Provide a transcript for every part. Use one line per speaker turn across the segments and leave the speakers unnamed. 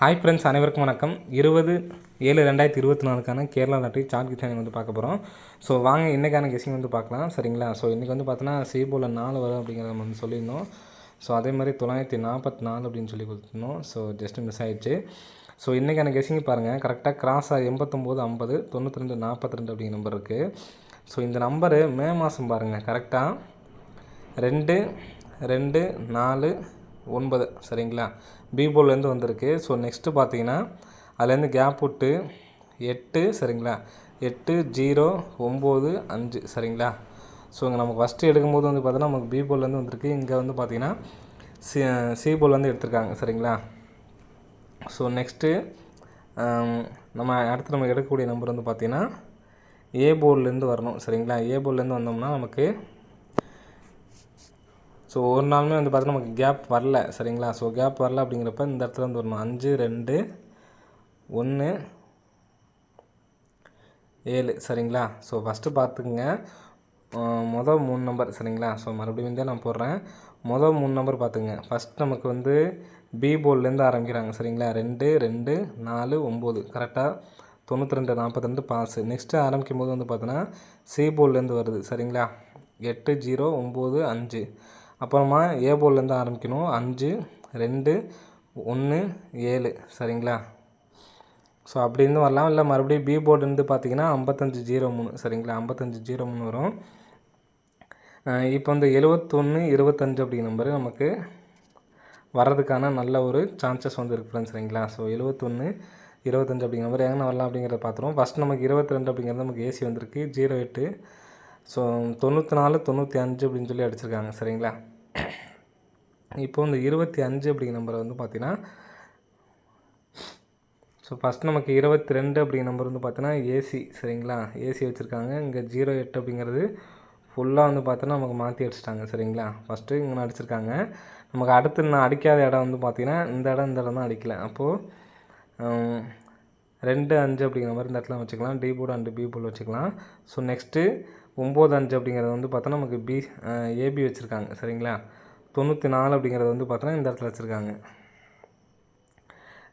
Hi friends அனைவருக்கும் வணக்கம். இருபது ஏழு ரெண்டாயிரத்தி இருபத்தி நாலுக்கான கேரளா லாட்டரி சார்ட் கிச்சானி வந்து பார்க்க போகிறோம் ஸோ வாங்க இன்றைக்கான கெஸிங் வந்து பார்க்கலாம். சரிங்களா? ஸோ இன்றைக்கி வந்து பார்த்தோன்னா சீபோல நாலு வரும் அப்படிங்கிறத நம்ம வந்து சொல்லியிருந்தோம். ஸோ அதே மாதிரி தொள்ளாயிரத்தி நாற்பத்தி நாலு அப்படின்னு சொல்லி கொடுத்துருந்தோம். ஸோ ஜஸ்ட் மிஸ் ஆகிடுச்சு ஸோ இன்றைக்கான கெஸிங் பாருங்கள் கரெக்டாக கிராஸாக எண்பத்தொம்போது ஐம்பது தொண்ணூற்றி ரெண்டு நாற்பத்தி ரெண்டு அப்படிங்கிற நம்பர் இருக்குது ஸோ இந்த நம்பரு மே மாதம் பாருங்கள் கரெக்டாக ரெண்டு ரெண்டு நாலு ஒன்பது சரிங்களா? பீபோலேருந்து வந்திருக்கு. ஸோ நெக்ஸ்ட்டு பார்த்தீங்கன்னா அதுலேருந்து கேப் விட்டு எட்டு சரிங்களா? எட்டு ஜீரோ ஒம்பது அஞ்சு சரிங்களா? ஸோ இங்கே நமக்கு ஃபஸ்ட்டு எடுக்கும்போது வந்து பார்த்தீங்கன்னா நமக்கு பீபோலேருந்து வந்திருக்கு. இங்கே வந்து பார்த்தீங்கன்னா சி சிபோல் வந்து எடுத்திருக்காங்க சரிங்களா? ஸோ நெக்ஸ்ட்டு நம்ம அடுத்து நம்ம எடுக்கக்கூடிய நம்பர் வந்து பார்த்திங்கன்னா ஏ போர்ட்லேருந்து வரணும் சரிங்களா? ஏ போர்ட்லேருந்து வந்தோம்னா நமக்கு ஸோ ஒரு நாளுமே வந்து பார்த்தீங்கன்னா நமக்கு கேப் வரல சரிங்களா? ஸோ கேப் வரல அப்படிங்கிறப்ப இந்த இடத்துல வந்து வரணும். அஞ்சு ரெண்டு ஒன்று ஏழு சரிங்களா? ஸோ ஃபஸ்ட்டு பார்த்துக்குங்க. மொதல் மூணு நம்பர் சரிங்களா? ஸோ மறுபடியும் வந்து நான் போடுறேன். மொதல் மூணு நம்பர் பார்த்துங்க ஃபஸ்ட் நமக்கு வந்து பி போர்ட்லேருந்து ஆரம்பிக்கிறாங்க சரிங்களா? ரெண்டு ரெண்டு நாலு ஒம்பது. கரெக்டாக தொண்ணூற்றி ரெண்டு நாற்பத்தி ரெண்டு பாஸு நெக்ஸ்ட்டு ஆரம்பிக்கும் போது வந்து பார்த்தோன்னா சி போர்ட்லேருந்து வருது சரிங்களா? எட்டு ஜீரோ ஒம்பது அஞ்சு. அப்புறமா ஏ போர்ட்லேருந்து ஆரம்பிக்கணும். அஞ்சு ரெண்டு ஒன்று ஏழு. சரிங்களா? ஸோ அப்படி வரலாம். இல்லை மறுபடியும் பி போர்டுலேருந்து பார்த்தீங்கன்னா ஐம்பத்தஞ்சு ஜீரோ மூணு. சரிங்களா? ஐம்பத்தஞ்சு ஜீரோ மூணு வரும். இப்போ வந்து எழுவத்தொன்று இருபத்தஞ்சு அப்படிங்கிற நம்பரு நமக்கு வர்றதுக்கான நல்ல ஒரு சான்சஸ் வந்து இருக்கு ஃப்ரெண்ட்ஸ் சரிங்களா? ஸோ எழுவத்தொன்று இருபத்தஞ்சு அப்படிங்கிற நம்பர் எங்கே வரலாம் அப்படிங்கிறத பார்த்துருவோம். ஃபஸ்ட் நமக்கு இருபத்தி ரெண்டு அப்படிங்கிறது நமக்கு ஏசி வந்திருக்கு. ஜீரோ எட்டு ஸோ தொண்ணூற்றி நாலு தொண்ணூற்றி அஞ்சு அப்படின்னு சொல்லி அடிச்சிருக்காங்க சரிங்களா? இப்போ இந்த இருபத்தி அஞ்சு அப்படிங்கிற நம்பரை வந்து பார்த்தீங்கன்னா ஸோ ஃபஸ்ட் நமக்கு இருபத்தி ரெண்டு அப்படிங்கிற நம்பர் வந்து பார்த்தீங்கன்னா ஏசி சரிங்களா? ஏசி வச்சுருக்காங்க. இங்கே ஜீரோ எட்டு அப்படிங்கிறது ஃபுல்லாக வந்து பார்த்தோன்னா நமக்கு மாற்றி அடிச்சிட்டாங்க சரிங்களா? ஃபஸ்ட்டு இங்கே அடிச்சிருக்காங்க. நமக்கு அடுத்து நான் அடிக்காத இடம் வந்து பார்த்திங்கன்னா இந்த இடம் இந்த இடம் தான் அடிக்கலை. அப்போது ரெண்டு அஞ்சு அப்படிங்கிற மாதிரி இந்த இடத்துல வச்சுக்கலாம். D board and B board வச்சுக்கலாம். ஸோ நெக்ஸ்ட்டு ஒம்பது அஞ்சு அப்படிங்கிறது வந்து பார்த்தோன்னா நமக்கு பி ஏபி வச்சுருக்காங்க. சரிங்களா? தொண்ணூற்றி நாலு அப்படிங்கிறது வந்து பார்த்தோன்னா இந்த இடத்துல வச்சுருக்காங்க.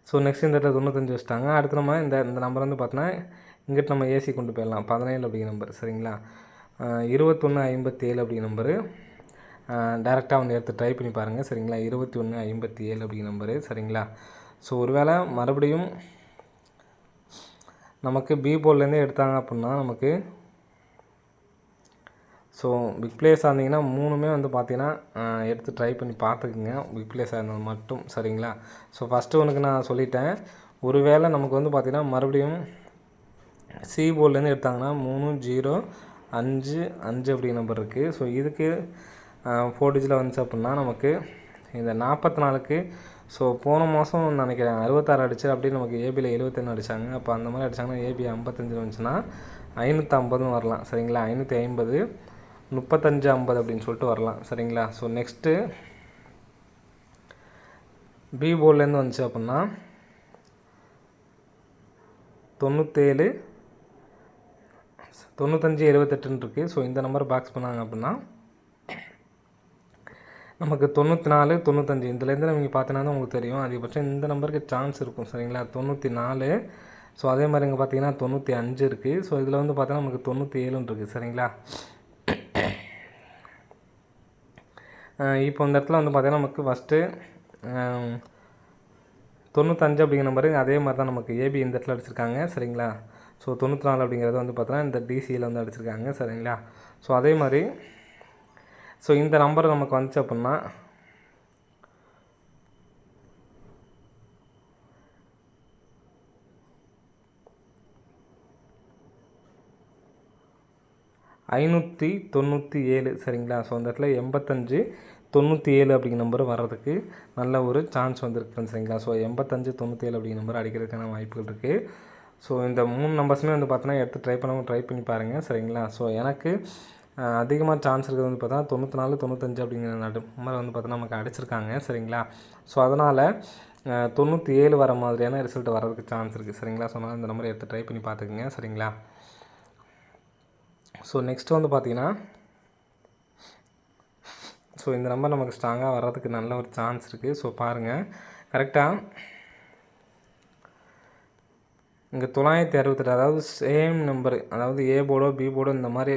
ஸோ நெக்ஸ்ட் இந்த இடத்துல தொண்ணூத்தஞ்சு வச்சுட்டாங்க. அடுத்து நம்ம இந்த இந்த நம்பர் வந்து பார்த்தோன்னா இங்கிட்ட நம்ம ஏசி கொண்டு போயிடலாம். பதினேழு அப்படிங்கிற நம்பர் சரிங்களா? இருபத்தொன்று ஐம்பத்தி ஏழு அப்படிங்கிற நம்பரு டேரெக்டாக வந்து எடுத்து ட்ரை பண்ணி பாருங்கள் சரிங்களா? இருபத்தி ஒன்று ஐம்பத்தி ஏழு அப்படிங்கிற நம்பரு சரிங்களா? ஸோ ஒருவேளை மறுபடியும் நமக்கு பி போர்ட்லேருந்தே எடுத்தாங்க அப்படின்னா நமக்கு ஸோ பிக் பிளேஸாக இருந்தீங்கன்னா மூணுமே வந்து பார்த்தீங்கன்னா எடுத்து ட்ரை பண்ணி பார்த்துக்குங்க பிக் பிளேஸாக இருந்தது மட்டும் சரிங்களா? ஸோ ஃபஸ்ட்டு ஒன்றுக்கு நான் சொல்லிட்டேன். ஒருவேளை நமக்கு வந்து பார்த்திங்கன்னா மறுபடியும் சி போர்ட்லேருந்து எடுத்தாங்கன்னா மூணு ஜீரோ அஞ்சு அஞ்சு அப்படிங்கிற நம்பர் இருக்குது ஸோ இதுக்கு ஃபோர் டிஜிட்டில் வந்துச்சு அப்படின்னா நமக்கு இந்த நாற்பத்தி நாலுக்கு ஸோ போன மாதம் நினைக்கிறேன். அறுபத்தாறு அடிச்சு அப்படியே நமக்கு ஏபியில் எழுபத்தொன்று அடித்தாங்க அப்போ அந்த மாதிரி அடித்தாங்கன்னா ஏபி ஐம்பத்தஞ்சு வந்துச்சுன்னா ஐநூற்றி ஐம்பதுன்னு வரலாம். சரிங்களா? ஐநூற்றி ஐம்பது முப்பத்தஞ்சு ஐம்பது அப்படின்னு சொல்லிட்டு வரலாம். சரிங்களா? ஸோ நெக்ஸ்ட்டு பி போர்ட்லேருந்து வந்துச்சு அப்படின்னா தொண்ணூற்றேழு தொண்ணூத்தஞ்சு எழுபத்தெட்டுன்னு இருக்குது ஸோ இந்த நம்பர் பாக்ஸ் பண்ணாங்க அப்படின்னா நமக்கு தொண்ணூற்றி நாலு தொண்ணூத்தஞ்சு. இதுலேருந்து நம்ம பார்த்தீங்கன்னா உங்களுக்கு தெரியும். அதிகபட்சம் இந்த நம்பருக்கு சான்ஸ் இருக்கும் சரிங்களா? தொண்ணூற்றி நாலு ஸோ அதே மாதிரி இங்கே பார்த்தீங்கன்னா தொண்ணூற்றி அஞ்சு இருக்குது ஸோ இதில் வந்து பார்த்தீங்கன்னா நமக்கு தொண்ணூற்றி ஏழுன்னு இருக்குது சரிங்களா இப்போ இந்த இடத்துல வந்து பார்த்தீங்கன்னா நமக்கு ஃபஸ்ட்டு தொண்ணூத்தஞ்சு அப்படிங்கிற நம்பரு அதே மாதிரி தான் நமக்கு ஏபி இந்த இடத்துல அடிச்சிருக்காங்க சரிங்களா? ஸோ தொண்ணூற்றி நாலு அப்படிங்கிறது வந்து பார்த்தோன்னா இந்த டிசியில் வந்து அடிச்சிருக்காங்க சரிங்களா? ஸோ அதே மாதிரி ஸோ இந்த நம்பர் நமக்கு வந்துச்சு அப்படின்னா ஐநூற்றி தொண்ணூற்றி ஏழு சரிங்களா? ஸோ அந்த இடத்துல எண்பத்தஞ்சு தொண்ணூற்றி ஏழு அப்படிங்கிற நம்பர் வர்றதுக்கு நல்ல ஒரு சான்ஸ் வந்துருக்கு சரிங்களா? ஸோ எண்பத்தஞ்சு தொண்ணூற்றி ஏழு அப்படிங்கிற நம்பர் அடிக்கிறதுக்கான வாய்ப்புகள் இருக்குது ஸோ இந்த மூணு நம்பர்ஸுமே வந்து பார்த்தோன்னா எடுத்து ட்ரை பண்ணவும் ட்ரை பண்ணி பாருங்கள் சரிங்களா? ஸோ எனக்கு அதிகமாக சான்ஸ் இருக்கிறது வந்து பார்த்தா தொண்ணூற்றி நாலு தொண்ணூத்தஞ்சு அப்படிங்கிற நம்பர் வந்து பார்த்தோன்னா நமக்கு அடிச்சிருக்காங்க சரிங்களா? ஸோ அதனால் தொண்ணூற்றி ஏழு வர மாதிரியான ரிசல்ட் வர்றதுக்கு சான்ஸ் இருக்குது சரிங்களா? ஸோ அதனால் இந்த நம்பரை எடுத்து ட்ரை பண்ணி பார்த்துக்குங்க சரிங்களா? ஸோ நெக்ஸ்ட்டு வந்து பார்த்தீங்கன்னா ஸோ இந்த நம்பர் நமக்கு ஸ்ட்ராங்காக வர்றதுக்கு நல்ல ஒரு சான்ஸ் இருக்குது ஸோ பாருங்கள் கரெக்டாக இங்கே தொள்ளாயிரத்தி அறுபத்தெட்டு அதாவது சேம் நம்பர் அதாவது ஏ போர்டோ பி போர்டோ இந்த மாதிரி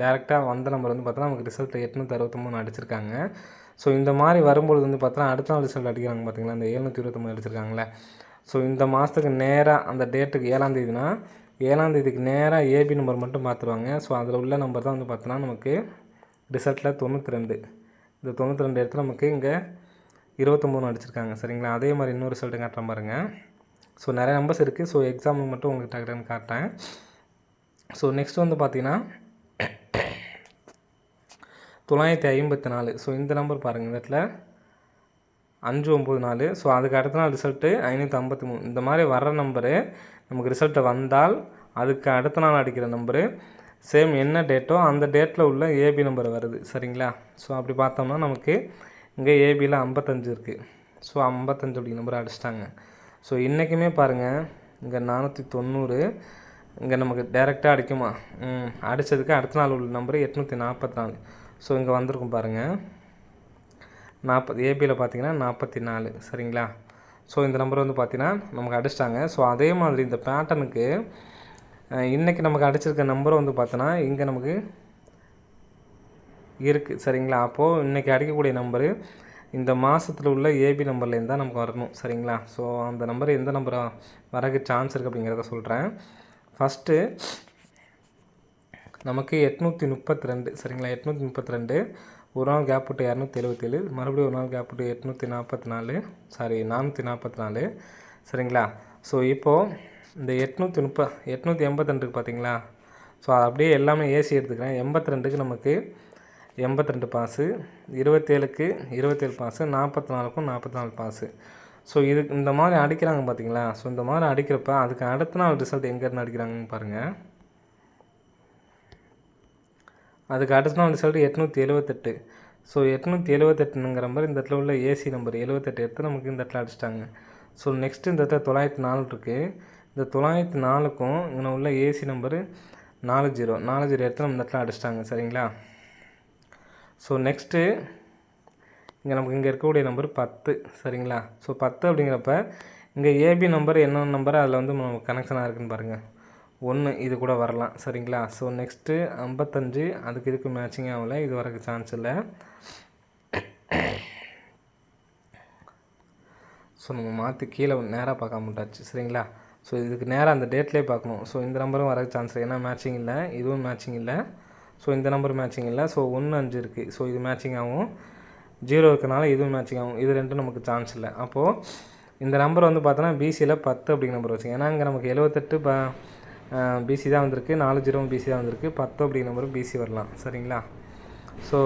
டேரெக்டாக வந்த நம்பர் வந்து பார்த்தோன்னா நமக்கு ரிசல்ட் எட்நூற்றி அறுபத்தொம்பது அடிச்சிருக்காங்க. ஸோ இந்த மாதிரி வரும்பொழுது வந்து பார்த்தோன்னா அடுத்த நாள் ரிசல்ட் அடிக்கிறாங்க பார்த்தீங்களா இந்த எழுநூற்றி இருபத்தொம்பது அடிச்சிருக்காங்களே ஸோ இந்த மாதத்துக்கு நேராக அந்த டேட்டுக்கு ஏழாம் தேதினா ஏழாம் தேதிக்கு நேராக ஏபி நம்பர் மட்டும் பார்த்துருவாங்க ஸோ அதில் உள்ள நம்பர் தான் வந்து பார்த்தோன்னா நமக்கு ரிசல்ட்டில் தொண்ணூற்றி ரெண்டு. இந்த தொண்ணூற்றி ரெண்டு இடத்துல நமக்கு இங்கே இருபத்தொம்போது அடிச்சிருக்காங்க. சரிங்களா? அதே மாதிரி இன்னொரு ரிசல்ட்டு காட்டுற பாருங்கள் ஸோ நிறைய நம்பர்ஸ் இருக்குது ஸோ எக்ஸாமுக்கு மட்டும் உங்களுக்கு டக்குன்னு காட்டுறேன். ஸோ நெக்ஸ்ட் வந்து பார்த்தீங்கன்னா தொள்ளாயிரத்தி ஐம்பத்தி நாலு. ஸோ இந்த நம்பர் பாருங்கள் இந்த இடத்துல. அஞ்சு ஒம்பது நாலு. ஸோ அதுக்கு அடுத்த நாள் ரிசல்ட்டு ஐநூற்றி ஐம்பத்தி மூணு. இந்த மாதிரி வர்ற நம்பரு நமக்கு ரிசல்ட்டு வந்தால் அதுக்கு அடுத்த நாள் அடிக்கிற நம்பரு சேம் என்ன டேட்டோ அந்த டேட்டில் உள்ள ஏபி நம்பர் வருது. சரிங்களா? ஸோ அப்படி பார்த்தோம்னா நமக்கு இங்கே ஏபியில் ஐம்பத்தஞ்சு இருக்குது ஸோ ஐம்பத்தஞ்சு அப்படி நம்பர் அடிச்சிட்டாங்க. ஸோ இன்றைக்குமே பாருங்கள் இங்கே நானூற்றி தொண்ணூறு இங்கே நமக்கு டைரெக்டாக அடிக்குமா? ம் அடித்ததுக்கு அடுத்த நாள் உள்ள நம்பர் எட்நூற்றி நாற்பத்தி நாலு ஸோ இங்கே வந்திருக்கும் பாருங்கள் நாற்பது ஏபியில் பார்த்தீங்கன்னா நாற்பத்தி நாலு சரிங்களா? ஸோ இந்த நம்பர் வந்து பார்த்தீங்கன்னா நமக்கு அடிச்சிட்டாங்க. ஸோ அதே மாதிரி இந்த பேட்டனுக்கு இன்றைக்கி நமக்கு அடிச்சிருக்க நம்பரும் வந்து பார்த்தோன்னா இங்கே நமக்கு இருக்குது சரிங்களா? அப்போது இன்றைக்கி அடிக்கக்கூடிய நம்பரு இந்த மாதத்தில் உள்ள ஏபி நம்பர்லேருந்து தான் நமக்கு வரணும் சரிங்களா? ஸோ அந்த நம்பர் எந்த நம்பராக வரக்கு சான்ஸ் இருக்குது அப்படிங்கிறத சொல்கிறேன் ஃபஸ்ட்டு நமக்கு எட்நூற்றி முப்பத்தி ரெண்டு சரிங்களா? எட்நூற்றி முப்பத்தி ரெண்டு ஒரு நாள் கேப் விட்டு இரநூத்தி எழுபத்தேழு மறுபடியும் ஒரு நாள் கேப் விட்டு எட்நூற்றி நாற்பத்தி நாலு சாரி நானூற்றி நாற்பத்தி நாலு சரிங்களா? ஸோ இப்போது இந்த எட்நூற்றி முப்ப எட்நூற்றி எண்பத்தி ரெண்டுக்கு பார்த்தீங்களா ஸோ அப்படியே எல்லாமே ஏசி எடுத்துக்கிறேன். எண்பத்தி ரெண்டுக்கு நமக்கு எண்பத்தி ரெண்டு பாஸு இருபத்தேழுக்கு இருபத்தேழு பாஸு நாற்பத்தி நாலுக்கும் நாற்பத்தி நாலு பாஸு. ஸோ இது இந்த மாதிரி அடிக்கிறாங்க பார்த்தீங்களா? ஸோ இந்த மாதிரி அடிக்கிறப்ப அதுக்கு அடுத்த நாள் ரிசல்ட் எங்கேருந்து அடிக்கிறாங்கன்னு பாருங்கள் அதுக்கு அடுத்த நாள் ரிசல்ட் எட்நூற்றி எழுவத்தெட்டு. ஸோ எட்நூற்றி எழுவத்தெட்டுங்கிற மாதிரி இந்த இடத்துல உள்ள ஏசி நம்பர் எழுவத்தெட்டு எடுத்து நமக்கு இந்த இடத்துல அடிச்சிட்டாங்க. ஸோ நெக்ஸ்ட்டு இந்த இடத்துல தொள்ளாயிரத்தி நாலு இருக்குது இந்த தொள்ளாயிரத்தி நாலுக்கும் இங்கே உள்ள ஏசி நம்பரு நாலு ஜீரோ நாலு ஜீரோ எடுத்து நம்ம இந்த இடத்துல அடிச்சிட்டாங்க. சரிங்களா? ஸோ நெக்ஸ்ட்டு இங்கே நமக்கு இங்கே இருக்கக்கூடிய நம்பர் பத்து சரிங்களா? ஸோ பத்து அப்படிங்கிறப்ப இங்கே ஏபி நம்பர் என்ன நம்பர் அதில் வந்து நமக்கு கனெக்ஷனாக இருக்குன்னு பாருங்கள் ஒன்று இது கூட வரலாம் சரிங்களா? ஸோ நெக்ஸ்ட்டு ஐம்பத்தஞ்சு அதுக்கு இதுக்கு மேட்சிங் ஆகலை இது வரக்கு சான்ஸ் இல்லை. ஸோ நம்ம மாற்றி கீழே நேராக பார்க்க மாட்டாச்சு சரிங்களா? ஸோ இதுக்கு நேராக அந்த டேட்லேயே பார்க்கணும். ஸோ இந்த நம்பரும் வரக்கு சான்ஸ் இல்லை ஏன்னா மேட்சிங் இல்லை இதுவும் மேட்சிங் இல்லை. ஸோ இந்த நம்பர் மேட்சிங் இல்லை. ஸோ ஒன்று அஞ்சு இருக்குது ஸோ இது மேட்சிங் ஆகும். ஜீரோ இருக்கனால இதுவும் மேட்சிங் ஆகும். இது ரெண்டும் நமக்கு சான்ஸ் இல்லை. அப்போது இந்த நம்பர் வந்து பார்த்தோன்னா பிசியில் பத்து அப்படிங்கிற நம்பர் வச்சுங்க ஏன்னா இங்கே நமக்கு எழுபத்தெட்டு ப பிசி தான் வந்திருக்கு. நாலு ஜீரோ பிசி தான் வந்திருக்கு. பத்து அப்படிங்கிற நம்பரும் பிசி வரலாம். சரிங்களா? ஸோ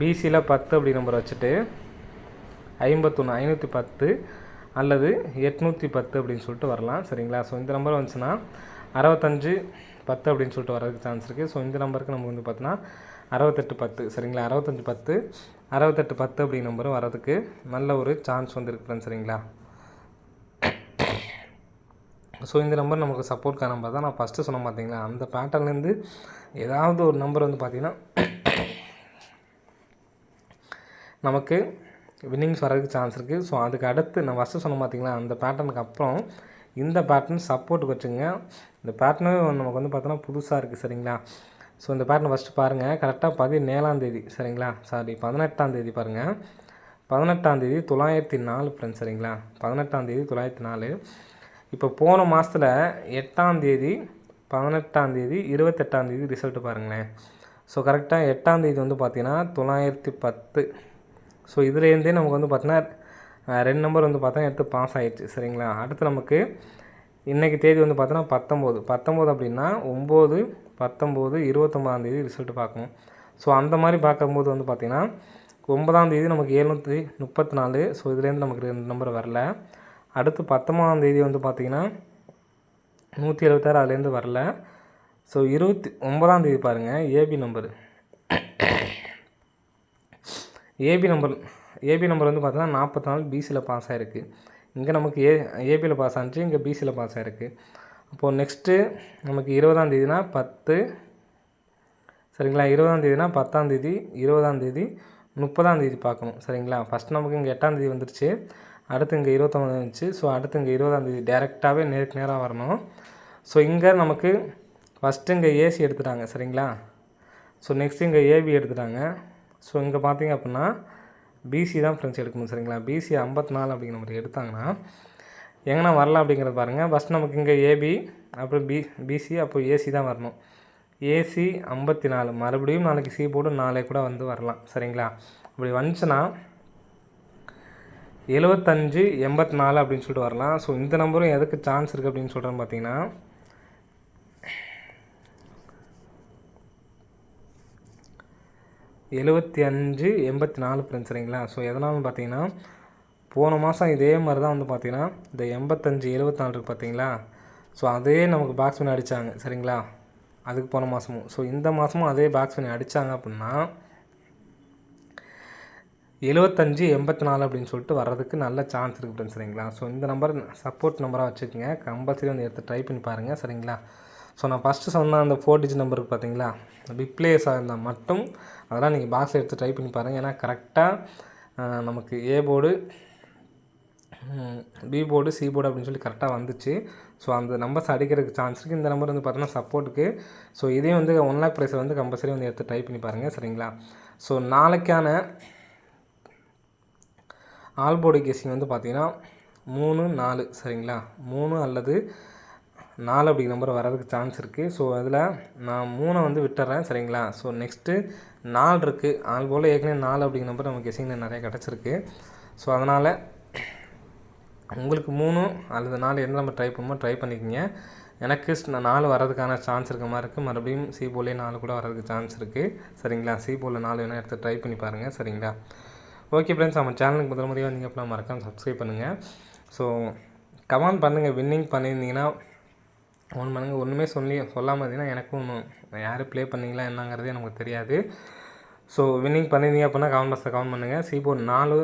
பிசியில் பத்து அப்படி நம்பர் வச்சுட்டு ஐம்பத்தொன்று ஐநூற்றி பத்து அல்லது எட்நூற்றி பத்து அப்படின்னு சொல்லிட்டு வரலாம். சரிங்களா? ஸோ இந்த நம்பர் வந்துச்சுன்னா அறுபத்தஞ்சு பத்து அப்படின்னு சொல்லிட்டு வரதுக்கு சான்ஸ் இருக்குது ஸோ இந்த நம்பருக்கு நம்ம வந்து பார்த்தோன்னா அறுபத்தெட்டு பத்து. சரிங்களா? அறுபத்தஞ்சு பத்து. அறுபத்தெட்டு பத்து அப்படிங்கிற நம்பரும் வரதுக்கு நல்ல ஒரு சான்ஸ் வந்து சரிங்களா? ஸோ இந்த நம்பர் நமக்கு சப்போர்ட்கான நம்பர் தான். நான் ஃபஸ்ட்டு சொன்ன பார்த்தீங்களா அந்த பேட்டர்ன்லேருந்து ஏதாவது ஒரு நம்பர் வந்து பார்த்திங்கன்னா நமக்கு வின்னிங்ஸ் வரதுக்கு சான்ஸ் இருக்குது ஸோ அதுக்கு அடுத்து நான் ஃபஸ்ட்டு சொன்ன பார்த்தீங்களா அந்த பேட்டர்னுக்கு அப்புறம் இந்த பேட்டர்ன் சப்போர்ட்டுக்கு வச்சுங்க. இந்த பேட்டர்னும் நமக்கு வந்து பார்த்தோன்னா புதுசாக இருக்குது சரிங்களா? ஸோ இந்த பேட்டர்ன் ஃபஸ்ட்டு பாருங்கள் கரெக்டாக பதினேழாந்தேதி சரிங்களா? சாரி பதினெட்டாந்தேதி பாருங்கள் பதினெட்டாந்தேதி தொள்ளாயிரத்தி நாலு ஃப்ரெண்ட்ஸ் சரிங்களா? பதினெட்டாந்தேதி தொள்ளாயிரத்தி நாலு. இப்போ போன மாதத்தில் எட்டாந்தேதி பதினெட்டாந்தேதி இருபத்தெட்டாந்தேதி ரிசல்ட்டு பாருங்களேன். ஸோ கரெக்டாக எட்டாந்தேதி வந்து பார்த்தீங்கன்னா தொள்ளாயிரத்தி பத்து. ஸோ இதுலேருந்தே நமக்கு வந்து பார்த்திங்கன்னா ரெண்டு நம்பர் வந்து பார்த்தா எடுத்து பாஸ் ஆகிடுச்சு சரிங்களா? அடுத்து நமக்கு இன்றைக்கி தேதி வந்து பார்த்தோன்னா பத்தொம்போது. பத்தொம்போது அப்படின்னா ஒம்பது பத்தொம்போது இருபத்தொம்பதாந்தேதி ரிசல்ட்டு பார்க்கணும். ஸோ அந்த மாதிரி பார்க்கும்போது வந்து பார்த்திங்கன்னா ஒன்பதாம் தேதி நமக்கு எழுநூற்றி முப்பத்தி நாலு ஸோ இதுலேருந்து நமக்கு ரெண்டு நம்பர் வரல. அடுத்து பத்தொம்பதாம் தேதி வந்து பார்த்திங்கன்னா நூற்றி எழுபத்தாறு அதுலேருந்து வரல. ஸோ இருபத்தி ஒன்பதாம் தேதி பாருங்கள் AB number AB number AB number வந்து பார்த்தோன்னா நாற்பத்தி நாலு பிசியில் பாஸ் ஆகிருக்கு இங்கே நமக்கு ஏ ஏபியில் பாஸ் ஆனிச்சு இங்கே பிசியில் பாஸ் ஆகிருக்கு அப்போது நெக்ஸ்ட்டு நமக்கு இருபதாம் தேதினா பத்து சரிங்களா? இருபதாம் தேதினா பத்தாம் தேதி இருபதாம் தேதி முப்பதாம் தேதி பார்க்கணும் சரிங்களா? ஃபஸ்ட் நமக்கு இங்கே எட்டாம் தேதி வந்துருச்சு. அடுத்து இங்கே இருபத்தொம்பது வந்துச்சு ஸோ அடுத்து இங்கே இருபதாந்தேதி டேரெக்டாகவே நேருக்கு நேராக வரணும். ஸோ இங்கே நமக்கு ஃபஸ்ட்டு இங்கே ஏசி எடுத்துட்டாங்க சரிங்களா? ஸோ நெக்ஸ்ட் இங்கே ஏபி எடுத்துட்டாங்க. ஸோ இங்கே பார்த்தீங்க அப்படின்னா பிசி தான் ஃப்ரெண்ட்ஸ் எடுக்கணும் சரிங்களா? பிசி ஐம்பத்தி நாலு அப்படிங்கிற மாதிரி எடுத்தாங்கன்னா எங்கன்னா வரலாம் அப்படிங்கிறது பாருங்கள் ஃபஸ்ட் நமக்கு இங்கே ஏபி அப்புறம் பி பிசி அப்போ ஏசி தான் வரணும். ஏசி ஐம்பத்தி நாலு. மறுபடியும் நாளைக்கு சி போட்டு நாளை கூட வந்து வரலாம் சரிங்களா? அப்படி வந்துச்சுன்னா எழுபத்தஞ்சு எண்பத்தி நாலு அப்படின்னு சொல்லிட்டு வரலாம். ஸோ இந்த நம்பரும் எதுக்கு சான்ஸ் இருக்குது அப்படின்னு சொல்கிறேன்னு பார்த்தீங்கன்னா எழுபத்தி அஞ்சு எண்பத்தி நாலு ஃப்ரெண்ட்ஸ் சரிங்களா? ஸோ எதனாலும் பார்த்தீங்கன்னா போன மாதம் இதே மாதிரி தான் வந்து பார்த்தீங்கன்னா இந்த எண்பத்தஞ்சு எழுபத்தி நாலு இருக்குது பார்த்தீங்களா? ஸோ அதே நமக்கு பேட்ஸ்மேன் அடித்தாங்க சரிங்களா? அதுக்கு போன மாதமும் ஸோ இந்த மாதமும் அதே பேட்ஸ்மேன் அடித்தாங்க அப்படின்னா எழுபத்தஞ்சு எண்பத்தி நாலு அப்படின்னு சொல்லிட்டு வர்றதுக்கு நல்ல சான்ஸ் இருக்குது ஃப்ரெண்ட்ஸ் சரிங்களா? ஸோ இந்த நம்பர் சப்போர்ட் நம்பராக வச்சுக்கோங்க. கம்பல்சரி வந்து எடுத்து ட்ரை பண்ணி பாருங்கள் சரிங்களா? ஸோ நான் ஃபஸ்ட்டு சொன்ன அந்த ஃபோர் டிஜிட் நம்பருக்கு பார்த்தீங்களா? பிப்ளேஸாக இருந்தால் மட்டும் அதெல்லாம் நீங்கள் பாக்ஸ் எடுத்து ட்ரை பண்ணி பாருங்கள் ஏன்னா கரெக்டாக நமக்கு A board B board C board அப்படின்னு சொல்லி கரெக்டாக வந்துச்சு. ஸோ அந்த நம்பர்ஸ் அடிக்கிறதுக்கு சான்ஸ் இருக்குது இந்த நம்பர் வந்து பார்த்தீங்கன்னா சப்போர்ட்டுக்கு ஸோ இதையும் வந்து ஒன் லேக் ப்ரைஸை வந்து கம்பல்சரி வந்து எடுத்து ட்ரை பண்ணி பாருங்கள் சரிங்களா? ஸோ நாளைக்கான ஆல் போர்டு கேசிங் வந்து பார்த்திங்கன்னா மூணு நாலு சரிங்களா? மூணு அல்லது நாலு அப்படி நம்பர் வர்றதுக்கு சான்ஸ் இருக்குது ஸோ அதில் நான் மூணை வந்து விட்டுறேன் சரிங்களா? ஸோ நெக்ஸ்ட்டு நாலு இருக்குது ஆள் போல் ஏற்கனவே நாலு அப்படிங்கிற நம்பர் நமக்கு கெசிங்கில் நிறைய கிடச்சிருக்கு. ஸோ அதனால் உங்களுக்கு மூணு அல்லது நாலு எந்த நம்பர் ட்ரை பண்ணுமோ ட்ரை பண்ணிக்கோங்க. எனக்கு நாலு வர்றதுக்கான சான்ஸ் இருக்க மாதிரி இருக்குது மறுபடியும் சி போலே நாலு கூட வர்றதுக்கு சான்ஸ் இருக்குது சரிங்களா? சி போலில் நாலு வேணால் எடுத்து ட்ரை பண்ணி பாருங்கள் சரிங்களா? ஓகே ஃப்ரெண்ட்ஸ் நம்ம சேனலுக்கு முதல் முறையாக வந்தீங்க அப்படிலாம் மறக்காமல் சப்ஸ்கிரைப் பண்ணுங்கள் ஸோ கமெண்ட் பண்ணுங்கள் வின்னிங் பண்ணியிருந்தீங்கன்னா ஃபோன் பண்ணுங்கள் ஒன்றுமே சொல்லி சொல்லாமல் இருந்தீங்கன்னா எனக்கும் ஒன்றும் யார் ப்ளே பண்ணீங்களா என்னங்கிறதே நமக்கு தெரியாது. ஸோ வின்னிங் பண்ணியிருந்தீங்க அப்படின்னா கவன் பாக்ஸில் கவன் பண்ணுங்கள் சீபோர்ட் நாலு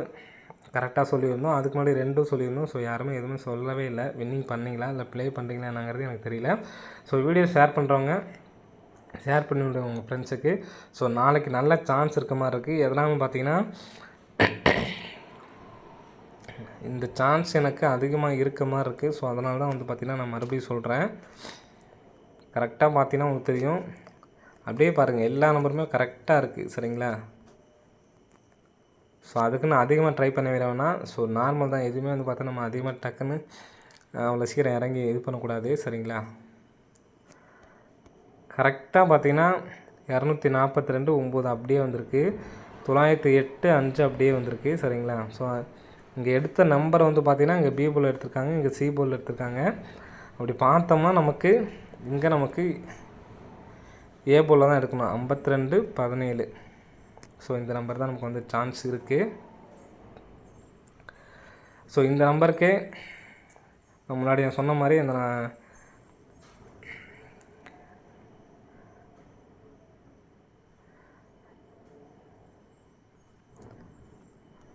கரெக்டாக சொல்லியிருந்தோம். அதுக்கு முன்னாடி ரெண்டும் சொல்லியிருந்தோம். ஸோ யாருமே எதுவுமே சொல்லவே இல்லை. வின்னிங் பண்ணீங்களா இல்லை ப்ளே பண்ணுறீங்களா என்னங்கிறது எனக்கு தெரியல. ஸோ வீடியோ ஷேர் பண்ணுறவங்க ஷேர் பண்ணி விடுங்க உங்கள் ஃப்ரெண்ட்ஸுக்கு ஸோ நாளைக்கு நல்ல சான்ஸ் இருக்க மாதிரி இருக்குது எதனாலும் பார்த்தீங்கன்னா இந்த சான்ஸ் எனக்கு அதிகமாக இருக்க மாதிரி இருக்குது ஸோ அதனால தான் வந்து பார்த்திங்கன்னா நான் மறுபடியும் சொல்கிறேன் கரெக்டாக பார்த்தீங்கன்னா உங்களுக்கு தெரியும். அப்படியே பாருங்கள் எல்லா நம்பருமே கரெக்டாக இருக்குது சரிங்களா? ஸோ அதுக்குன்னு அதிகமாக ட்ரை பண்ண வேணாம் ஸோ நார்மல் தான். எதுவுமே வந்து பார்த்தா நம்ம அதிகமாக டக்குன்னு அவ்வளோ சீக்கிரம் இறங்கி இது பண்ணக்கூடாது. சரிங்களா? கரெக்டாக பார்த்தீங்கன்னா இரநூத்தி நாற்பத்தி ரெண்டு ஒம்பது அப்படியே வந்திருக்கு. தொள்ளாயிரத்தி எட்டு அஞ்சு அப்படியே வந்திருக்கு. சரிங்களா? ஸோ இங்கே எடுத்த நம்பரை வந்து பார்த்திங்கன்னா இங்கே பி போல் எடுத்திருக்காங்க இங்கே சி போல் எடுத்திருக்காங்க. அப்படி பார்த்தோம்னா நமக்கு இங்கே நமக்கு ஏ போல் தான் எடுக்கணும். ஐம்பத்தி ரெண்டு பதினேழு. ஸோ இந்த நம்பர் தான் நமக்கு வந்து சான்ஸ் இருக்குது ஸோ இந்த நம்பருக்கு முன்னாடி நான் சொன்ன மாதிரி அந்த நான்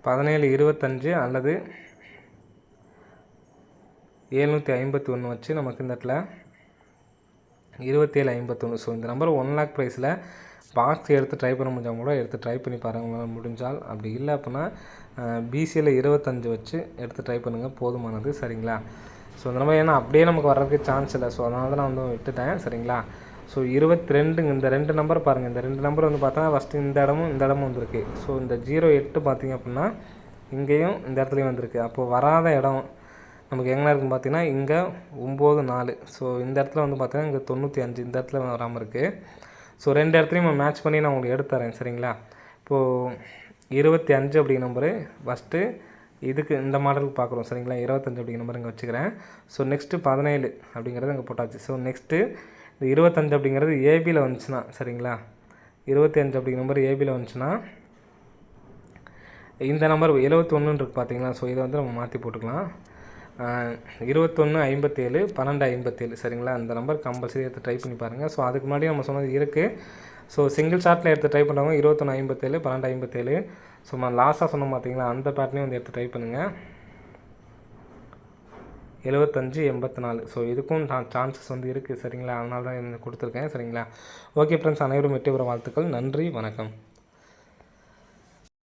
பதினேழு இருபத்தஞ்சு அல்லது ஏழ்நூற்றி ஐம்பத்தி ஒன்று வச்சு நமக்கு இந்த இடத்துல இருபத்தேழு ஐம்பத்தொன்று ஸோ இந்த நம்பர் ஒன் லேக் ப்ரைஸில் பாக்ஸ் எடுத்து ட்ரை பண்ண முடிஞ்சால் கூட எடுத்து ட்ரை பண்ணி பாருங்கள் முடிஞ்சால் அப்படி இல்லை அப்படின்னா பிசியில் இருபத்தஞ்சு வச்சு எடுத்து ட்ரை பண்ணுங்கள் போதுமானது. சரிங்களா? ஸோ இந்த மாதிரி ஏன்னா அப்படியே நமக்கு வர்றதுக்கு சான்ஸ் இல்லை. ஸோ அதனால தான் நான் வந்து விட்டுட்டேன். சரிங்களா? ஸோ இருபத்தி ரெண்டுங்க இந்த ரெண்டு நம்பர் பாருங்கள் இந்த ரெண்டு நம்பர் வந்து பார்த்தா ஃபஸ்ட்டு இந்த இடமும் இந்த இடமும் வந்திருக்கு. ஸோ இந்த ஜீரோ எட்டு பார்த்திங்க அப்படின்னா இங்கேயும் இந்த இடத்துலையும் வந்திருக்கு. அப்போது வராத இடம் நமக்கு எங்கே இருக்குன்னு பார்த்தீங்கன்னா இங்கே ஒம்பது நாலு. ஸோ இந்த இடத்துல வந்து பார்த்தீங்கன்னா இங்கே தொண்ணூற்றி அஞ்சு இந்த இடத்துல வராமல் இருக்குது ஸோ ரெண்டு இடத்துலையும் நம்ம மேட்ச் பண்ணி நான் உங்களுக்கு எடுத்து தரேன் சரிங்களா? இப்போது இருபத்தி அஞ்சு அப்படிங்கிற நம்பரு ஃபஸ்ட்டு இதுக்கு இந்த மாடலுக்கு பார்க்குறோம் சரிங்களா? இருபத்தஞ்சு அப்படிங்கிற நம்பர் இங்கே வச்சுக்கிறேன். ஸோ நெக்ஸ்ட்டு பதினேழு அப்படிங்கிறது இங்கே போட்டாச்சு. ஸோ நெக்ஸ்ட்டு இந்த இருபத்தஞ்சு அப்படிங்கிறது ஏபியில் வந்துச்சுன்னா சரிங்களா? இருபத்தி அஞ்சு அப்படிங்கிற நம்பர் ஏபியில் வந்துச்சுன்னா இந்த நம்பர் எழுபத்தி ஒன்றுன்னு பார்த்தீங்களா ஸோ இதை வந்து நம்ம மாற்றி போட்டுக்கலாம். இருபத்தொன்று ஐம்பத்தேழு பன்னெண்டு ஐம்பத்தேழு சரிங்களா? அந்த நம்பர் கம்பல்சரி எடுத்து ட்ரை பண்ணி பாருங்கள் ஸோ அதுக்கு முன்னாடி நம்ம சொன்னது இருக்குது ஸோ சிங்கிள் ஷாட்டில் எடுத்து ட்ரை பண்ணுறவங்க இருபத்தொன்று ஐம்பத்தேழு பன்னெண்டு ஐம்பத்தேழு. ஸோ நான் லாஸ்ட்டாக சொன்னோம் பார்த்தீங்களா அந்த பேட்டர்னே வந்து எடுத்து ட்ரை பண்ணுங்கள் எழுபத்தஞ்சு எண்பத்தி நாலு ஸோ இதுக்கும் சான்சஸ் வந்து இருக்குது சரிங்களா? அதனால தான் எனக்கு கொடுத்துருக்கேன். சரிங்களா? ஓகே ஃப்ரெண்ட்ஸ் அனைவரும் வெற்றி பெற வாழ்த்துக்கள். நன்றி. வணக்கம்.